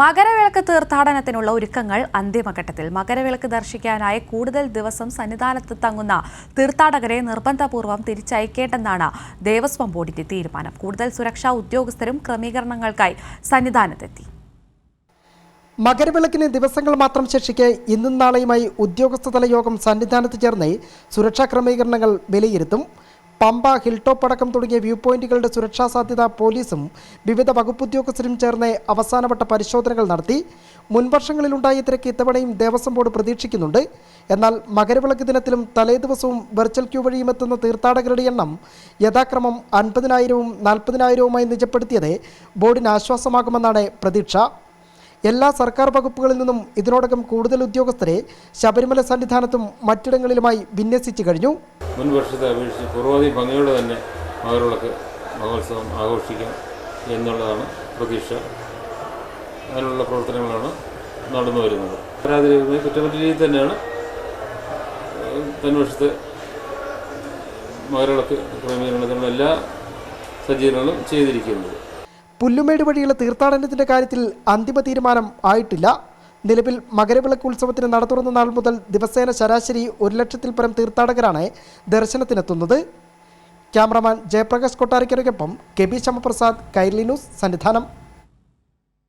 മകരവിളക്ക് തീർത്ഥാടനത്തിനുള്ള ഒരുക്കങ്ങൾ അന്തിമഘട്ടത്തിൽ. മകരവിളക്ക് ദർശിക്കാനായി കൂടുതൽ ദിവസം സന്നിധാനത്ത് തങ്ങുന്ന തീർത്ഥാടകരെ നിർബന്ധപൂർവം തിരിച്ചയക്കേണ്ടെന്നാണ് ദേവസ്വം ബോർഡിന്റെ തീരുമാനം. കൂടുതൽ സുരക്ഷാ ഉദ്യോഗസ്ഥരും ക്രമീകരണങ്ങൾക്കായി സന്നിധാനത്തെത്തി. മകരവിളക്കിന് ദിവസങ്ങൾ മാത്രം ശേഷിക്കെ ഇന്നും നാളെയുമായി ഉദ്യോഗസ്ഥതല യോഗം സന്നിധാനത്ത് ചേർന്ന് സുരക്ഷാ ക്രമീകരണങ്ങൾ വിലയിരുത്തും. പമ്പ ഹിൽ ടോപ്പ് അടക്കം തുടങ്ങിയ വ്യൂ പോയിന്റുകളുടെ സുരക്ഷാ സാധ്യത പോലീസും വിവിധ വകുപ്പ് ഉദ്യോഗസ്ഥരും ചേർന്ന് അവസാനവട്ട പരിശോധനകൾ നടത്തി. മുൻവർഷങ്ങളിലുണ്ടായ തിരക്ക് ഇത്തവണയും ദേവസ്വം ബോർഡ് പ്രതീക്ഷിക്കുന്നുണ്ട്. എന്നാൽ മകരവിളക്ക് ദിനത്തിലും തലേദിവസവും വെർച്വൽ ക്യൂ വഴിയും എത്തുന്ന തീർത്ഥാടകരുടെ എണ്ണം യഥാക്രമം അൻപതിനായിരവും നാൽപ്പതിനായിരവുമായി നിജപ്പെടുത്തിയത് ബോർഡിന് ആശ്വാസമാകുമെന്നാണ് പ്രതീക്ഷ. എല്ലാ സർക്കാർ വകുപ്പുകളിൽ നിന്നും ഇതിനോടകം കൂടുതൽ ഉദ്യോഗസ്ഥരെ ശബരിമല സന്നിധാനത്തും മറ്റിടങ്ങളിലുമായി വിന്യസിച്ചു കഴിഞ്ഞു. മുൻ വർഷത്തെ അപേക്ഷിച്ച് കുറവധി ഭംഗിയോടെ തന്നെ മകരവിളക്ക് മഹോത്സവം ആഘോഷിക്കാം എന്നുള്ളതാണ് പ്രതീക്ഷ. അതിനുള്ള പ്രവർത്തനങ്ങളാണ് നടന്നു വരുന്നത്. പരാതിയിൽ കുറ്റമറ്റ രീതിയിൽ തന്നെയാണ് ഏഹ്, തൻവർഷത്തെ മകരവിളക്ക് ക്രമീകരണത്തിനുള്ള എല്ലാ സജ്ജീകരണങ്ങളും ചെയ്തിരിക്കുന്നത്. പുല്ലുമേട് വഴിയുള്ള തീർത്ഥാടനത്തിന്റെ കാര്യത്തിൽ അന്തിമ തീരുമാനം ആയിട്ടില്ല. നിലവിൽ മകരവിളക്ക് ഉത്സവത്തിന് നട തുറന്ന നാൾ മുതൽ ദിവസേന ശരാശരി ഒരു ലക്ഷത്തിൽ പരം തീർത്ഥാടകരാണ് ദർശനത്തിനെത്തുന്നത്. ക്യാമറമാൻ ജയപ്രകാശ് കൊട്ടാരക്കരയ്ക്കൊപ്പം K B Shyamaprasad Kairali news Sannidhanam.